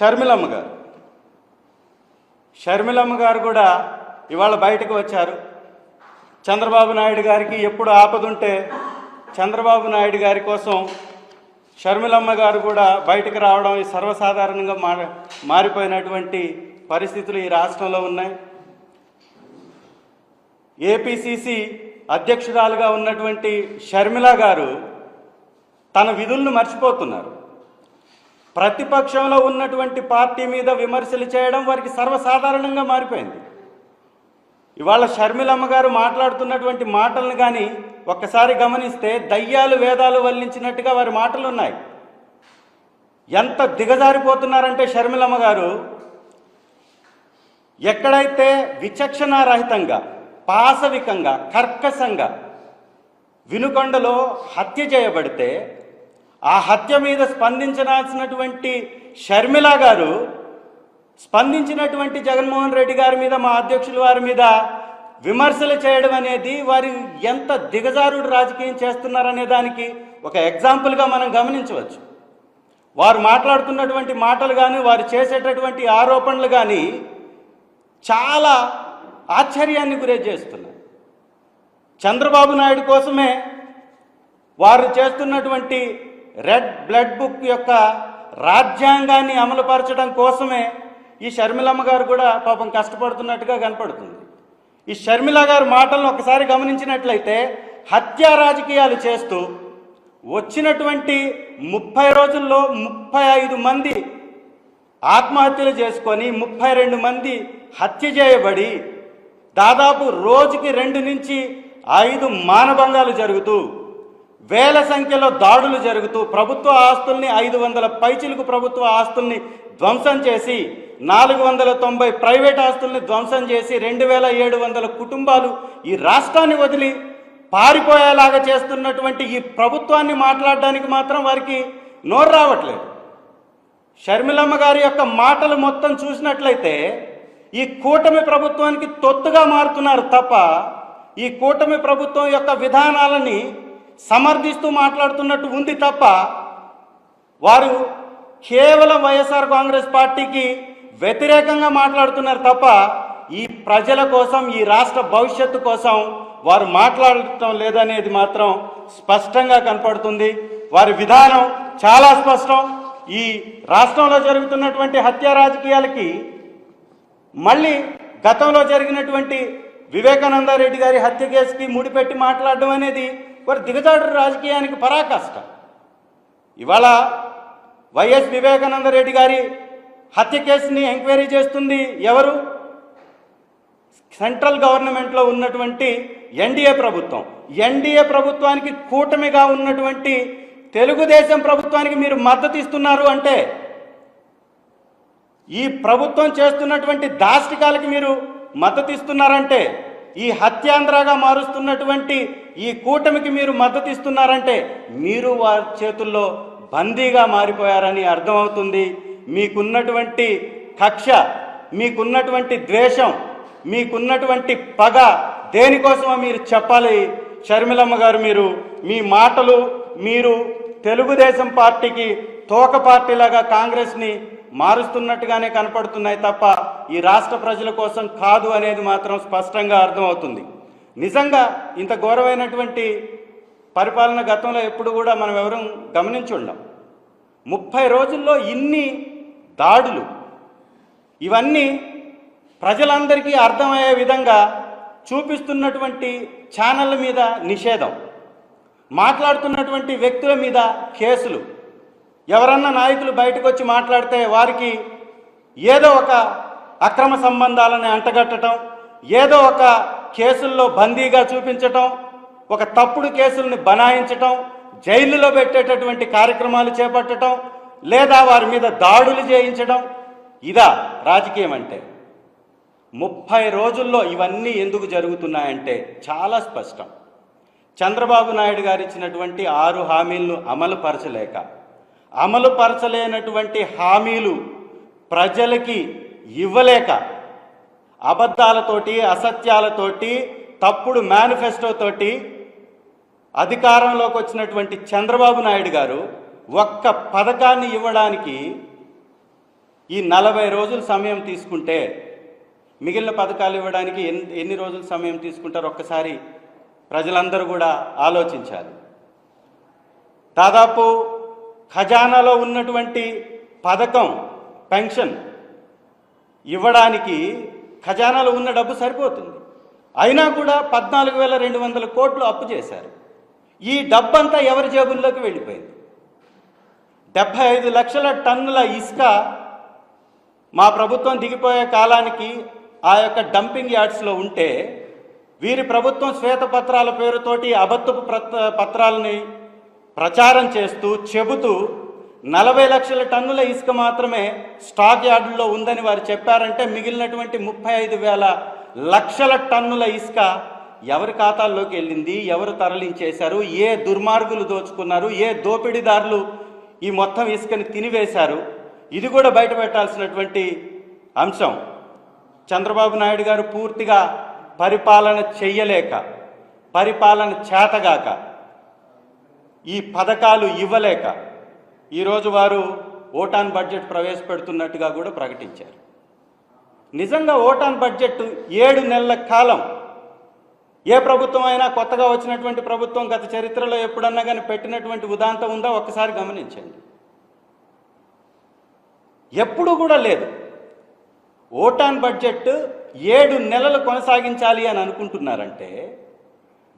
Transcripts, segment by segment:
షర్మిలమ్మ గారు. షర్మిలమ్మ గారు కూడా ఇవాళ బయటకు వచ్చారు. చంద్రబాబు నాయుడు గారికి ఎప్పుడు ఆపదుంటే చంద్రబాబు నాయుడు గారి కోసం షర్మిలమ్మ గారు కూడా బయటకు రావడం ఈ సర్వసాధారణంగా మారి మారిపోయినటువంటి పరిస్థితులు ఈ రాష్ట్రంలో ఉన్నాయి. ఏపీసీసీ అధ్యక్షురాలుగా ఉన్నటువంటి షర్మిల గారు తన విధులను మర్చిపోతున్నారు. ప్రతిపక్షంలో ఉన్నటువంటి పార్టీ మీద విమర్శలు చేయడం వారికి సర్వసాధారణంగా మారిపోయింది. ఇవాళ షర్మిలమ్మ గారు మాట్లాడుతున్నటువంటి మాటలను కానీ ఒక్కసారి గమనిస్తే దయ్యాలు వేదాలు వల్లించినట్టుగా వారి మాటలు ఉన్నాయి ఎంత దిగజారిపోతున్నారంటే షర్మిలమ్మ గారు. ఎక్కడైతే విచక్షణారహితంగా పాశవికంగా కర్కశంగా వినుకొండలో హత్య చేయబడితే ఆ హత్య మీద స్పందించాల్సినటువంటి షర్మిల గారు స్పందించినటువంటి జగన్మోహన్ రెడ్డి గారి మీద మా అధ్యక్షుల వారి మీద విమర్శలు చేయడం అనేది వారు ఎంత దిగజారుడు రాజకీయం చేస్తున్నారనే దానికి ఒక ఎగ్జాంపుల్గా మనం గమనించవచ్చు. వారు మాట్లాడుతున్నటువంటి మాటలు కానీ వారు చేసేటటువంటి ఆరోపణలు కానీ చాలా ఆశ్చర్యాన్ని గురే చేస్తున్నారు చంద్రబాబు నాయుడు కోసమే వారు చేస్తున్నటువంటి రెడ్ బ్లడ్ బుక్ యొక్క రాజ్యాంగాన్ని అమలుపరచడం కోసమే ఈ షర్మిలమ్మ గారు కూడా పాపం కష్టపడుతున్నట్టుగా కనపడుతుంది. ఈ షర్మిల గారి మాటలను ఒకసారి గమనించినట్లయితే హత్యా రాజకీయాలు చేస్తూ వచ్చినటువంటి ముప్పై రోజుల్లో ముప్పై ఐదు మంది ఆత్మహత్యలు చేసుకొని ముప్పై రెండు మంది హత్య చేయబడి దాదాపు రోజుకి రెండు నుంచి ఐదు మానభంగాలు జరుగుతూ వేల సంఖ్యలో దాడులు జరుగుతూ ప్రభుత్వ ఆస్తుల్ని ఐదు వందల పైచిలకు ప్రభుత్వ ఆస్తుల్ని ధ్వంసం చేసి నాలుగు వందల తొంభై ప్రైవేట్ ఆస్తుల్ని ధ్వంసం చేసి రెండు వేల ఏడు వందల కుటుంబాలు ఈ రాష్ట్రాన్ని వదిలి పారిపోయేలాగా చేస్తున్నటువంటి ఈ ప్రభుత్వాన్ని మాట్లాడడానికి మాత్రం వారికి నోరు రావట్లేదు. షర్మిలమ్మ గారి యొక్క మాటలు మొత్తం చూసినట్లయితే ఈ కూటమి ప్రభుత్వానికి తొత్తుగా మారుతున్నారు తప్ప ఈ కూటమి ప్రభుత్వం యొక్క విధానాలని సమర్థిస్తూ మాట్లాడుతున్నట్టు ఉంది తప్ప వారు కేవలం వైఎస్ఆర్ కాంగ్రెస్ పార్టీకి వ్యతిరేకంగా మాట్లాడుతున్నారు తప్ప ఈ ప్రజల కోసం ఈ రాష్ట్ర భవిష్యత్తు కోసం వారు మాట్లాడటం లేదనేది మాత్రం స్పష్టంగా కనపడుతుంది. వారి విధానం చాలా స్పష్టం. ఈ రాష్ట్రంలో జరుగుతున్నటువంటి హత్య రాజకీయాలకి మళ్ళీ గతంలో జరిగినటువంటి వివేకానంద రెడ్డి గారి హత్య కేసుకి ముడిపెట్టి మాట్లాడడం అనేది వారి దిగజాడు రాజకీయానికి పరాకాష్ట. ఇవాళ వైఎస్ వివేకానంద రెడ్డి గారి హత్య కేసుని ఎంక్వైరీ చేస్తుంది ఎవరు? సెంట్రల్ గవర్నమెంట్లో ఉన్నటువంటి ఎన్డీఏ ప్రభుత్వం. ఎన్డీఏ ప్రభుత్వానికి కూటమిగా ఉన్నటువంటి తెలుగుదేశం ప్రభుత్వానికి మీరు మద్దతు ఇస్తున్నారు అంటే ఈ ప్రభుత్వం చేస్తున్నటువంటి దాష్టికాలకి మీరు మద్దతు ఇస్తున్నారంటే ఈ హత్యాంధ్రగా మారుస్తున్నటువంటి ఈ కూటమికి మీరు మద్దతు ఇస్తున్నారంటే మీరు వారి చేతుల్లో బందీగా మారిపోయారని అర్థమవుతుంది. మీకున్నటువంటి కక్ష మీకున్నటువంటి ద్వేషం మీకున్నటువంటి పగ దేనికోసమో మీరు చెప్పాలి. షర్మిలమ్మ గారు మీరు మీ మాటలు మీరు తెలుగుదేశం పార్టీకి తోక పార్టీలాగా కాంగ్రెస్ని మారుస్తున్నట్టుగానే కనపడుతున్నాయి తప్ప ఈ రాష్ట్ర ప్రజల కోసం కాదు అనేది మాత్రం స్పష్టంగా అర్థమవుతుంది. నిజంగా ఇంత ఘోరమైనటువంటి పరిపాలన గతంలో ఎప్పుడు కూడా మనం ఎవరూ గమనించి ఉండం. ముప్పై రోజుల్లో ఇన్ని దాడులు ఇవన్నీ ప్రజలందరికీ అర్థమయ్యే విధంగా చూపిస్తున్నటువంటి ఛానళ్ళ మీద నిషేధం మాట్లాడుతున్నటువంటి వ్యక్తుల మీద కేసులు ఎవరన్నా నాయకులు బయటకు వచ్చి మాట్లాడితే వారికి ఏదో ఒక అక్రమ సంబంధాలని అంటగట్టడం ఏదో ఒక కేసుల్లో బందీగా చూపించటం ఒక తప్పుడు కేసుల్ని బనాయించటం జైలులో పెట్టేటటువంటి కార్యక్రమాలు చేపట్టడం లేదా వారి మీద దాడులు చేయించడం ఇదా రాజకీయం అంటే. ముప్పై రోజుల్లో ఇవన్నీ ఎందుకు జరుగుతున్నాయంటే చాలా స్పష్టం. చంద్రబాబు నాయుడు గారు ఇచ్చినటువంటి ఆరు హామీలను అమలు పరచలేక అమలు పరచలేనటువంటి హామీలు ప్రజలకి ఇవ్వలేక అబద్ధాలతోటి అసత్యాలతోటి తప్పుడు మేనిఫెస్టోతోటి అధికారంలోకి వచ్చినటువంటి చంద్రబాబు నాయుడు గారు ఒక్క పథకాన్ని ఇవ్వడానికి ఈ నలభై రోజులు సమయం తీసుకుంటే మిగిలిన పథకాలు ఇవ్వడానికి ఎన్ని ఎన్ని రోజులు సమయం తీసుకుంటారో ఒక్కసారి ప్రజలందరూ కూడా ఆలోచించాలి. దాదాపు ఖజానాలో ఉన్నటువంటి పథకం పెన్షన్ ఇవ్వడానికి ఖజానాలో ఉన్న డబ్బు సరిపోతుంది. అయినా కూడా పద్నాలుగు వేల రెండు వందల కోట్లు అప్పు చేశారు. ఈ డబ్బంతా ఎవరి జేబుల్లోకి వెళ్ళిపోయింది? డెబ్భై ఐదు లక్షల టన్నుల ఇసుక మా ప్రభుత్వం దిగిపోయే కాలానికి ఆ యొక్క డంపింగ్ యార్డ్స్లో ఉంటే వీరి ప్రభుత్వం శ్వేతపత్రాల పేరుతోటి అబద్ధపు పత్రాలని ప్రచారం చేస్తూ చెబుతూ నలభై లక్షల టన్నుల ఇసుక మాత్రమే స్టాక్ యార్డుల్లో ఉందని వారు చెప్పారంటే మిగిలినటువంటి ముప్పై ఐదు వేల లక్షల టన్నుల ఇసుక ఎవరి ఖాతాల్లోకి వెళ్ళింది ఎవరు తరలించేశారు ఏ దుర్మార్గులు దోచుకున్నారు ఏ దోపిడీదారులు ఈ మొత్తం ఇసుకని తినివేశారు? ఇది కూడా బయటపెట్టాల్సినటువంటి అంశం. చంద్రబాబు నాయుడు గారు పూర్తిగా పరిపాలన చెయ్యలేక పరిపాలన చేతగాక ఈ పథకాలు ఇవ్వలేక ఈరోజు వారు ఓటాన్ బడ్జెట్ ప్రవేశపెడుతున్నట్టుగా కూడా ప్రకటించారు. నిజంగా ఓటాన్ బడ్జెట్ ఏడు నెలల కాలం ఏ ప్రభుత్వం అయినా కొత్తగా వచ్చినటువంటి ప్రభుత్వం గత చరిత్రలో ఎప్పుడన్నా కానీ పెట్టినటువంటి ఉదాంతం ఉందా? ఒక్కసారి గమనించండి. ఎప్పుడు కూడా లేదు. ఓటాన్ బడ్జెట్ ఏడు నెలలు కొనసాగించాలి అని అనుకుంటున్నారంటే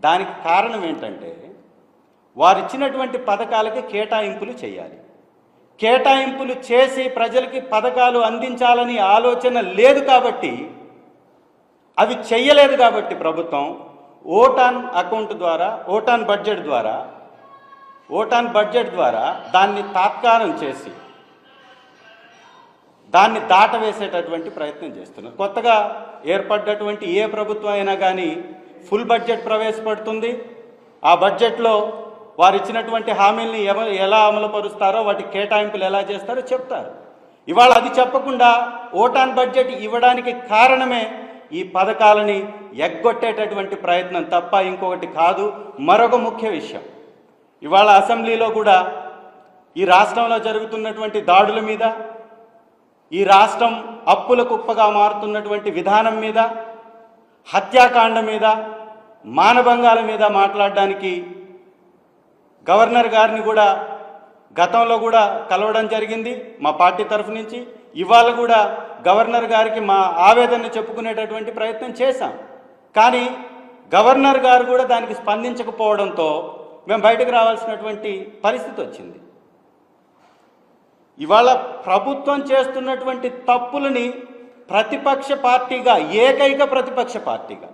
దానికి కారణం ఏంటంటే వారు ఇచ్చినటువంటి పథకాలకి కేటాయింపులు చేయాలి. కేటాయింపులు చేసి ప్రజలకి పథకాలు అందించాలని ఆలోచన లేదు కాబట్టి అవి చెయ్యలేదు కాబట్టి ప్రభుత్వం ఓటాన్ అకౌంట్ ద్వారా ఓటాన్ బడ్జెట్ ద్వారా ఓటాన్ బడ్జెట్ ద్వారా దాన్ని తాత్కారం చేసి దాన్ని దాటవేసేటటువంటి ప్రయత్నం చేస్తున్నారు. కొత్తగా ఏర్పడ్డటువంటి ఏ ప్రభుత్వం అయినా కానీ ఫుల్ బడ్జెట్ ప్రవేశపెడుతుంది. ఆ బడ్జెట్లో వారు ఇచ్చినటువంటి హామీల్ని ఎవ ఎలా అమలుపరుస్తారో వాటి కేటాయింపులు ఎలా చేస్తారో చెప్తారు. ఇవాళ అది చెప్పకుండా ఓటాన్ బడ్జెట్ ఇవ్వడానికి కారణమే ఈ పథకాలని ఎగ్గొట్టేటటువంటి ప్రయత్నం తప్ప ఇంకొకటి కాదు మరొక ముఖ్య విషయం. ఇవాళ అసెంబ్లీలో కూడా ఈ రాష్ట్రంలో జరుగుతున్నటువంటి దాడుల మీద ఈ రాష్ట్రం అప్పుల కుప్పగా మారుతున్నటువంటి విధానం మీద హత్యాకాండ మీద మానభంగాల మీద మాట్లాడడానికి గవర్నర్ గారిని కూడా గతంలో కూడా కలవడం జరిగింది మా పార్టీ తరఫు నుంచి. ఇవాళ కూడా గవర్నర్ గారికి మా ఆవేదన చెప్పుకునేటటువంటి ప్రయత్నం చేశాం. కానీ గవర్నర్ గారు కూడా దానికి స్పందించకపోవడంతో మేము బయటకు రావాల్సినటువంటి పరిస్థితి వచ్చింది. ఇవాళ ప్రభుత్వం చేస్తున్నటువంటి తప్పులని ప్రతిపక్ష పార్టీగా ఏకైక ప్రతిపక్ష పార్టీగా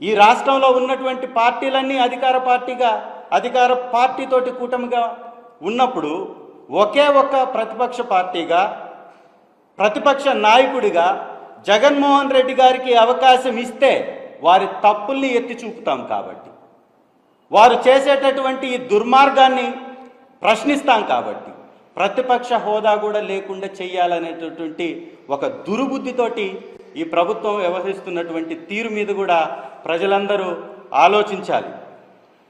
ఈ రాష్ట్రంలో ఉన్నటువంటి పార్టీలన్నీ అధికార పార్టీగా అధికార పార్టీతోటి కూటమిగా ఉన్నప్పుడు ఒకే ఒక్క ప్రతిపక్ష పార్టీగా ప్రతిపక్ష నాయకుడిగా జగన్మోహన్ రెడ్డి గారికి అవకాశం ఇస్తే వారి తప్పుల్ని ఎత్తి చూపుతాం కాబట్టి. వారు చేసేటటువంటి ఈ దుర్మార్గాన్ని ప్రశ్నిస్తాం కాబట్టి. ప్రతిపక్ష హోదా కూడా లేకుండా చేయాలనేటటువంటి ఒక దురుబుద్ధితోటి ఈ ప్రభుత్వం వ్యవహరిస్తున్నటువంటి తీరు మీద కూడా ప్రజలందరూ ఆలోచించాలి.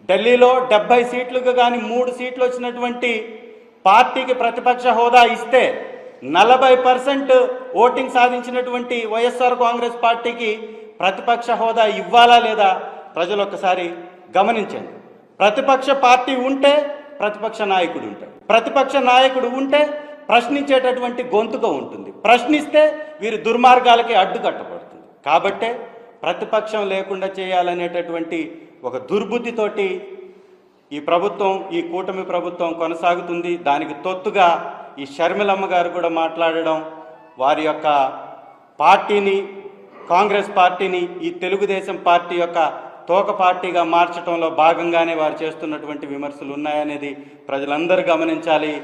ఢిల్లీలో డెబ్బై సీట్లుగా కానీ మూడు సీట్లు వచ్చినటువంటి పార్టీకి ప్రతిపక్ష హోదా ఇస్తే నలభై పర్సెంట్ ఓటింగ్ సాధించినటువంటి వైఎస్ఆర్ కాంగ్రెస్ పార్టీకి ప్రతిపక్ష హోదా ఇవ్వాలా లేదా ప్రజలు ఒక్కసారి గమనించండి. ప్రతిపక్ష పార్టీ ఉంటే ప్రతిపక్ష నాయకుడు ఉంటాడు. ప్రతిపక్ష నాయకుడు ఉంటే ప్రశ్నించేటటువంటి గొంతుగా ఉంటుంది. ప్రశ్నిస్తే వీరి దుర్మార్గాలకి అడ్డుకట్టబడుతుంది. కాబట్టే ప్రతిపక్షం లేకుండా చేయాలనేటటువంటి ఒక దుర్బుద్ధితోటి ఈ ప్రభుత్వం ఈ కూటమి ప్రభుత్వం కొనసాగుతుంది. దానికి తొత్తుగా ఈ షర్మిలమ్మ గారు కూడా మాట్లాడడం వారి యొక్క పార్టీని కాంగ్రెస్ పార్టీని ఈ తెలుగుదేశం పార్టీ యొక్క తోక పార్టీగా మార్చడంలో భాగంగానే వారు చేస్తున్నటువంటి విమర్శలు ఉన్నాయనేది ప్రజలందరూ గమనించాలి.